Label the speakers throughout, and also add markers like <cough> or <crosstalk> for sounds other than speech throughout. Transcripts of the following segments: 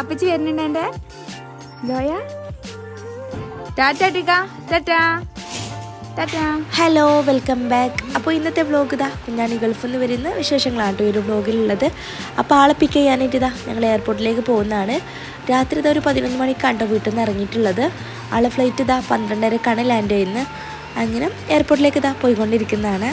Speaker 1: വാപ്പച്ചി വരുന്നുണ്ട് എന്റെ Loya?
Speaker 2: Hello welcome back. അപ്പോൾ ഇന്നത്തെ വ്ളോഗ് ഇതാ. കുഞ്ഞാണി ഗൾഫിൽ നിന്ന് വരുന്ന വിശേഷങ്ങളാണ് ഒരു വ്ളോഗിലുള്ളത് അപ്പോൾ ആളെ പിക്ക് ചെയ്യാനായിട്ട് ഇതാ ഞങ്ങൾ എയർപോർട്ടിലേക്ക് പോകുന്നതാണ്. രാത്രി ഇതാ ഒരു പതിനൊന്ന് മണിക്കാണ്ടോ വീട്ടിൽ നിന്ന് ഇറങ്ങിയിട്ടുള്ളത്. ആളെ ഫ്ലൈറ്റ് ഇതാ പന്ത്രണ്ടരക്കാണ് ലാൻഡ് ചെയ്യുന്നത്. അങ്ങനെ എയർപോർട്ടിലേക്ക് ഇതാ പോയിക്കൊണ്ടിരിക്കുന്നതാണ്.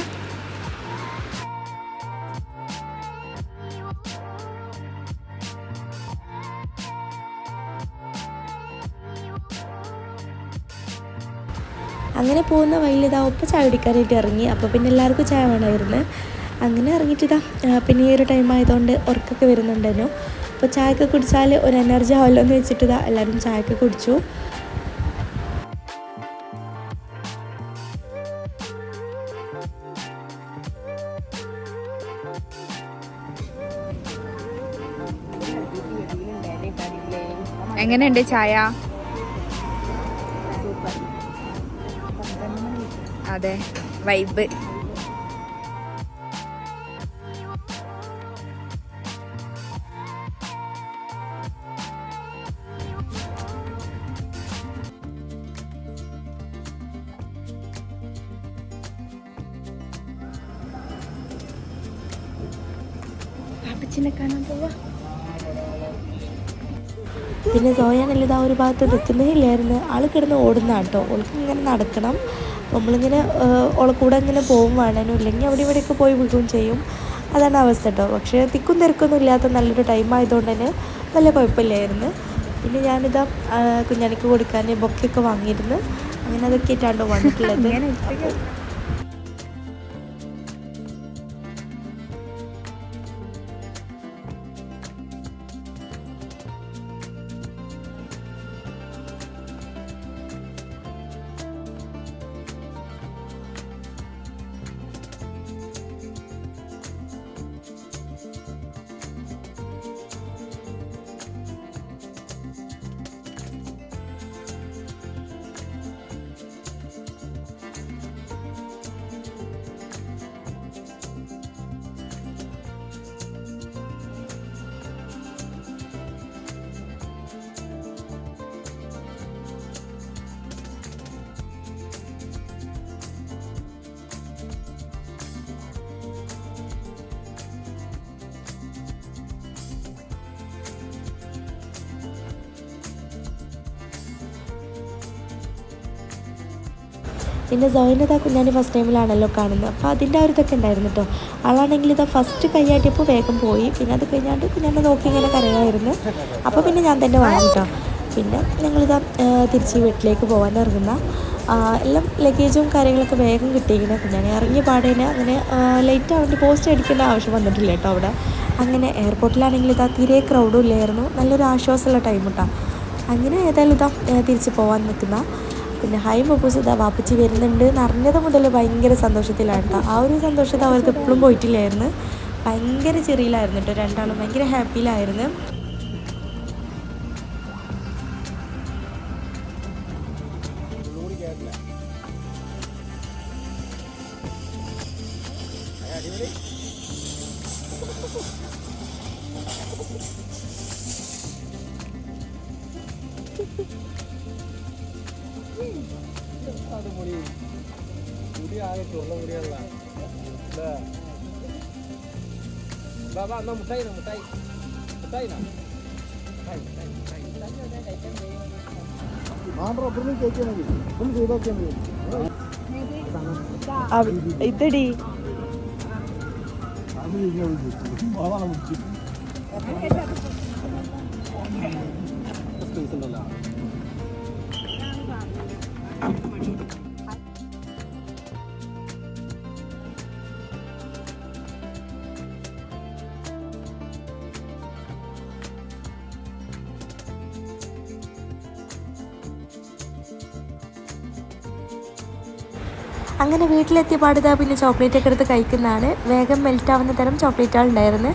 Speaker 2: പോകുന്ന വഴിയിൽ ഇതാ ഒപ്പം ചായ കുടിക്കാനായിട്ട് ഇറങ്ങി. അപ്പോൾ പിന്നെ എല്ലാവർക്കും ചായ വേണമായിരുന്നു. അങ്ങനെ ഇറങ്ങിയിട്ട് ഇതാ പിന്നെ ഈ ഒരു ടൈം ആയതുകൊണ്ട് ഉറക്കൊക്കെ വരുന്നുണ്ടായിരുന്നു. അപ്പോൾ ചായയൊക്കെ കുടിച്ചാൽ ഒരു എനർജി ആവല്ലോ എന്ന് വെച്ചിട്ട് ഇതാ എല്ലാവരും ചായയൊക്കെ കുടിച്ചു.
Speaker 1: എങ്ങനെയുണ്ട് ചായ? അതെ വൈബ് കാണാൻ പോവാ.
Speaker 2: പിന്നെ ഇതാ ഒരു ഭാഗത്ത് നിൽക്കുന്നേ ഇല്ലായിരുന്നു. ആൾ കിടന്ന് ഓടുന്ന കേട്ടോ. ഓൾക്ക് ഇങ്ങനെ നടക്കണം. നമ്മളിങ്ങനെ ഓളെ കൂടെ ഇങ്ങനെ പോകും വേണേനും ഇല്ലെങ്കിൽ അവിടെ ഇവിടെയൊക്കെ പോയി വീഴുകയും ചെയ്യും. അതാണ് അവസ്ഥ കേട്ടോ പക്ഷേ തിക്കും തിരക്കൊന്നും ഇല്ലാത്ത നല്ലൊരു ടൈം ആയതുകൊണ്ട് തന്നെ വലിയ കുഴപ്പമില്ലായിരുന്നു. പിന്നെ ഞാനിതാ കുഞ്ഞാണിക്ക് കൊടുക്കാൻ ബൊക്കെയൊക്കെ വാങ്ങിയിരുന്നു. അങ്ങനെ അതൊക്കെ ആയിട്ടാണ് വന്നിട്ടുള്ളത് <laughs> പിന്നെ സോയിനതാ കുഞ്ഞാണി ഫസ്റ്റ് ടൈമിലാണല്ലോ കാണുന്നത്. അപ്പോൾ അതിന്റെ ഒരു ഇതൊക്കെ ഉണ്ടായിരുന്നു കേട്ടോ ആളാണെങ്കിൽ ഇതാ ഫസ്റ്റ് കൈയാട്ടിയപ്പോൾ വേഗം പോയി. പിന്നെ അത് കഴിഞ്ഞാണ്ട് കുഞ്ഞാണ്ട് നോക്കി ഇങ്ങനെ കരയായിരുന്നു. അപ്പോൾ പിന്നെ ഞാൻ തന്നെ വാങ്ങി കേട്ടോ പിന്നെ ഞങ്ങളിതാ തിരിച്ച് വീട്ടിലേക്ക് പോകാൻ ഇറങ്ങുന്ന എല്ലാം ലഗേജും കാര്യങ്ങളൊക്കെ വേഗം കിട്ടിയിരിക്കുന്നത് കുഞ്ഞാണി ഇറങ്ങിയ പാടേനെ അങ്ങനെ ലേറ്റ് ആവേണ്ടി പോസ്റ്റ് അടിക്കേണ്ട ആവശ്യം വന്നിട്ടില്ല കേട്ടോ അവിടെ. അങ്ങനെ എയർപോർട്ടിലാണെങ്കിൽ ഇതാ തീരെ ക്രൗഡും ഇല്ലായിരുന്നു. നല്ലൊരു ആശ്വാസമുള്ള ടൈം കേട്ടോ അങ്ങനെ ഏതായാലും ഇതാ തിരിച്ച് പോകാൻ നിൽക്കുന്ന പിന്നെ ഹൈ മൊബൂസ് ഇതാ വാപ്പച്ചി വരുന്നുണ്ട്. എന്ന് അറിഞ്ഞത് മുതൽ ഭയങ്കര സന്തോഷത്തിലാണ് കേട്ടോ ആ ഒരു സന്തോഷത്തെ അവർക്ക് എപ്പോഴും പോയിട്ടില്ലായിരുന്നു. ഭയങ്കര ചെറിയിലായിരുന്നു കേട്ടോ രണ്ടാളും. ഭയങ്കര ഹാപ്പിയിലായിരുന്നു.
Speaker 3: ബാബാ എന്നാ മുട്ടായി. മുട്ടായി മുട്ടായി
Speaker 2: ഇതടി.
Speaker 3: സ്പേസ് ഉണ്ടല്ലോ.
Speaker 2: അങ്ങനെ വീട്ടിലെത്തിയ പാടുതാ പിന്നെ ചോക്ലേറ്റ് ഒക്കെ എടുത്ത് കഴിക്കുന്നതാണ്. വേഗം മെൽറ്റ് ആവുന്ന തരം ചോക്ലേറ്റുകൾ ഉണ്ടായിരുന്നു.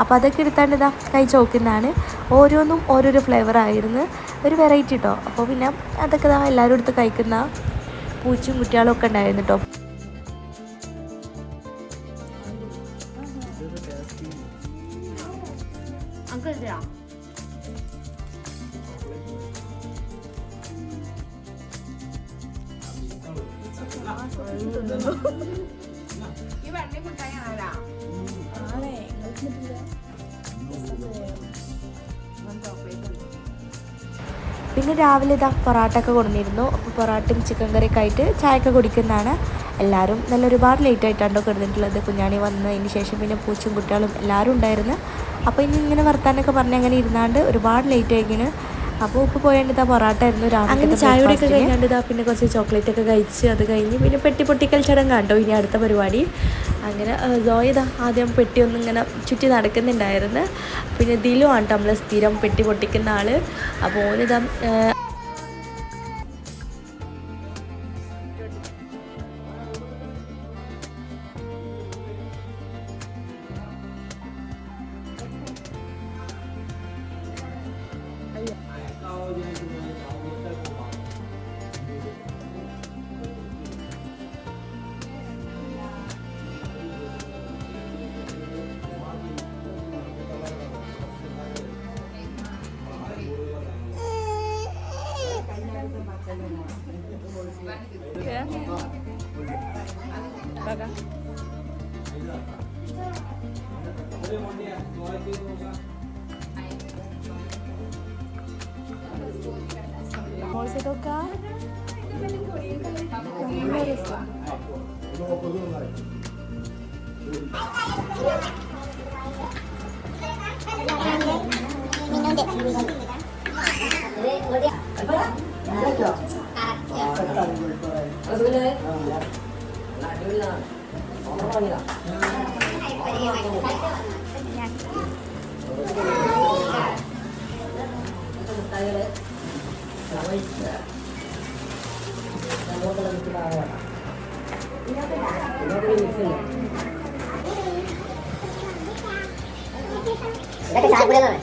Speaker 2: അപ്പോൾ അതൊക്കെ എടുത്താണ്ട് ഇതാ കഴിച്ച് നോക്കുന്നതാണ്. ഓരോന്നും ഓരോരോ ഫ്ലേവർ ആയിരുന്നു. ഒരു വെറൈറ്റി കേട്ടോ അപ്പോൾ പിന്നെ അതൊക്കെ ഇതാ എല്ലാവരും എടുത്ത് കഴിക്കുന്ന പൂച്ചും കുട്ടികളും ഒക്കെ ഉണ്ടായിരുന്നു കേട്ടോ പിന്നെ രാവിലെ ഇതാ പൊറാട്ട ഒക്കെ കൊണ്ടുവന്നിരുന്നു അപ്പോൾ പൊറാട്ടയും ചിക്കൻ കറിയൊക്കെ ആയിട്ട് ചായയൊക്കെ കുടിക്കുന്നതാണ്. എല്ലാവരും നല്ല ഒരുപാട് ലേറ്റ് ആയിട്ടാണ്ടോ കിടന്നിട്ടുള്ളത്. കുഞ്ഞാണി വന്നതിന് ശേഷം പിന്നെ പൂച്ചും കുട്ടികളും എല്ലാവരും ഉണ്ടായിരുന്നു. അപ്പോൾ ഇനി ഇങ്ങനെ വർത്താനൊക്കെ പറഞ്ഞ് അങ്ങനെ ഇരുന്നാണ്ട് ഒരുപാട് ലേറ്റ് ആയിക്കിന് അപ്പോൾ ഉപ്പ് പോയാണ്ട് ഇതാ പൊറാട്ട ആയിരുന്നു രാവിലെ അങ്ങനെ ചായ ഒക്കെ കഴിഞ്ഞാണ്ട് ഇതാ പിന്നെ കുറച്ച് ചോക്ലേറ്റ് ഒക്കെ കഴിച്ച് അത് കഴിഞ്ഞ് പിന്നെ പെട്ടി പൊട്ടിക്കൽ ചടങ്ങ് കണ്ടോ? ഇനി അടുത്ത പരിപാടി. അങ്ങനെ ജോയിത ആദ്യം പെട്ടി ഒന്നും ഇങ്ങനെ ചുറ്റി നടക്കുന്നുണ്ടായിരുന്നു. പിന്നെ ദിലു ആണ് നമ്മൾ സ്ഥിരം പെട്ടി പൊട്ടിക്കുന്ന ആൾ. അപ്പോൾ ഓനിതാ ആ,
Speaker 1: बघा
Speaker 4: ഇതൊക്കെ ചായപ്പൊടികളാണ്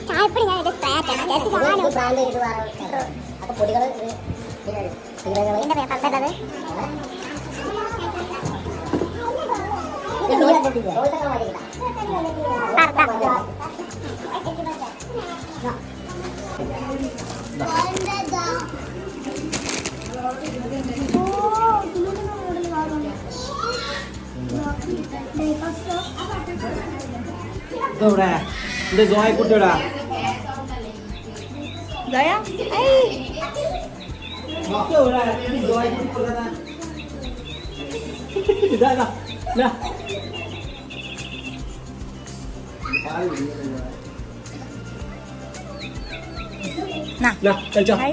Speaker 4: ചായപ്പൊടി ഞാൻ സ്പ്രേ ആക്കണം ബ്രാൻഡ് ഇത് അപ്പൊ പൊടികൾ എന്റെ പേപ്പർ
Speaker 3: ഇതെവിടെ എന്റെ ജോയ കുട്ടിയോടാ
Speaker 1: Zaya?
Speaker 3: ജോയ കുട്ടി ഇതാ ഇതാ, ഇതാ. ഇതാ, കഴിച്ചോ
Speaker 1: Hai.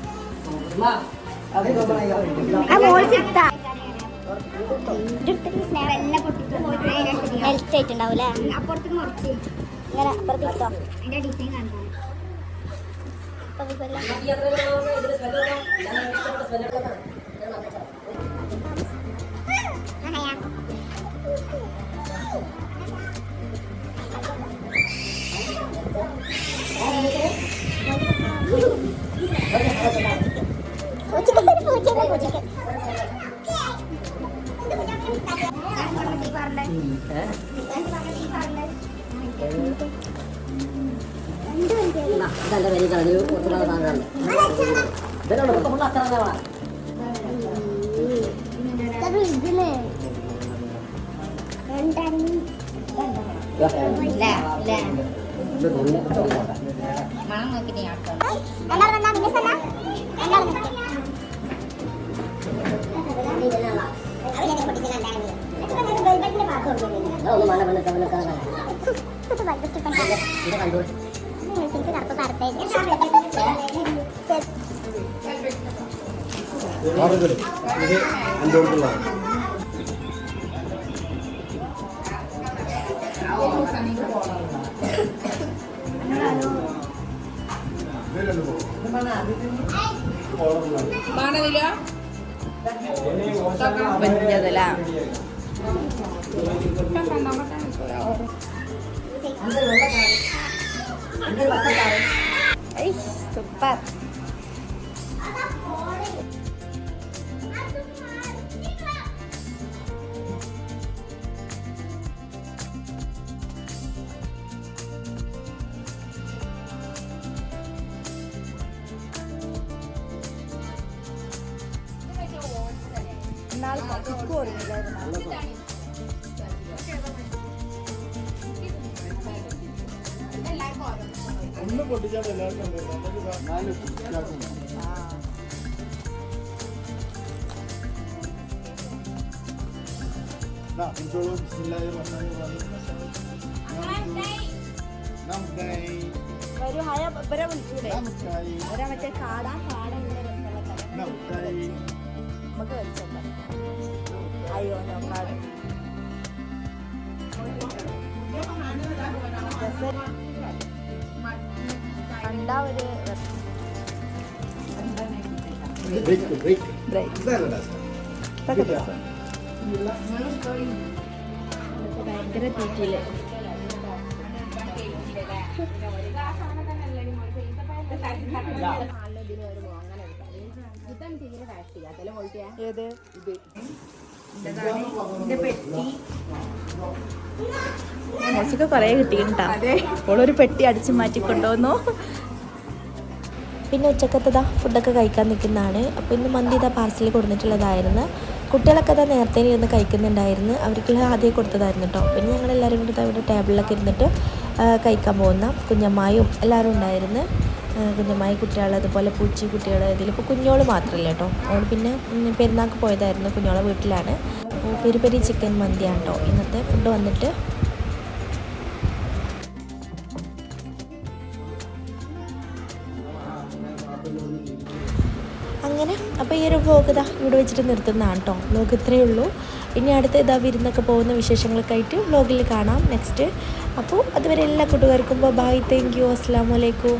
Speaker 4: ആയിട്ടുണ്ടാവൂലേ അപ്പുറത്തേക്ക് മുറിച്ച് ഇങ്ങനെ അപ്പുറത്തേക്ക് അതിന്റെ ഡിസൈൻ കണ്ടോ
Speaker 5: ഇതല്ല ഇതിലുണ്ട് മൊത്തം ഫുള്ള് അത്ര വേണം.
Speaker 4: ഇതിൽ രണ്ടാമത് എന്നാ മിനിസ് എന്നാ രണ്ടാമത്
Speaker 5: ഒന്ന് മഴ വന്നിട്ട് അവനൊക്കെ ഇത് കണ്ടു
Speaker 3: ഇത് അഞ്ചോട്ടുള്ള
Speaker 1: വലിയതല്ല സൂപ്പർ ഒരു ഹായ ഇവരെ വിളിച്ചൂടെ? ഇവരെ മറ്റേ കാടാ കാടാ ഇങ്ങനെ രസമുള്ള. നമുക്ക് വലിച്ചണ്ട അയ്യോ നോക്കാട് കണ്ടാ ഒരു ഭയങ്കര തീറ്റിയിൽ ഏത്
Speaker 2: മോശക്ക് കുറേ കിട്ടിയിട്ടാ ഓളൊരു പെട്ടി അടിച്ചു മാറ്റി കൊണ്ടുവന്നു പിന്നെ ഉച്ചക്കത്തതാ ഫുഡൊക്കെ കഴിക്കാൻ നിൽക്കുന്നതാണ്. അപ്പോൾ ഇന്ന് മന്തി ഇതാ പാർസൽ കൊടുത്തിട്ടുള്ളതായിരുന്നു. കുട്ടികളൊക്കെ അതാ നേരത്തെ ഇരുന്ന് കഴിക്കുന്നുണ്ടായിരുന്നു. അവർക്കുള്ള ആദ്യം കൊടുത്തതായിരുന്നു കേട്ടോ. പിന്നെ ഞങ്ങൾ എല്ലാവരും കൂടി ദാ ഇവിടെ ടേബിളിലൊക്കെ ഇരുന്നിട്ട് കഴിക്കാൻ പോകുന്ന കുഞ്ഞമ്മായും എല്ലാവരും ഉണ്ടായിരുന്നു. കുഞ്ഞമ്മായി കുട്ടികൾ അതുപോലെ പൂച്ചി കുട്ടികൾ ഇതിലിപ്പോൾ കുഞ്ഞോൾ മാത്രമല്ല കേട്ടോ. അവൾ പിന്നെ പെരുന്നാൾക്ക് പോയതായിരുന്നു കുഞ്ഞോളെ വീട്ടിലാണ്. അപ്പോൾ പെരി പെരി ചിക്കൻ മന്തിയാണ് കേട്ടോ. ഇന്നത്തെ ഫുഡ് വന്നിട്ട്. അങ്ങനെ അപ്പോൾ ഈ ഒരു വ്ലോഗ് ഇതാ ഇവിടെ വെച്ചിട്ട് നിർത്തുന്നതാണ് കേട്ടോ. വ്ലോഗ് ഇത്രയേ ഉള്ളൂ. ഇനി അടുത്ത ഇതാ വിരുന്നൊക്കെ പോകുന്ന വിശേഷങ്ങളൊക്കെ ആയിട്ട് വ്ലോഗിൽ കാണാം നെക്സ്റ്റ്. അപ്പോൾ അതുവരെ എല്ലാ കൂട്ടുകാർക്കും ബൈ താങ്ക് യു അസ്സാം വലൈക്കും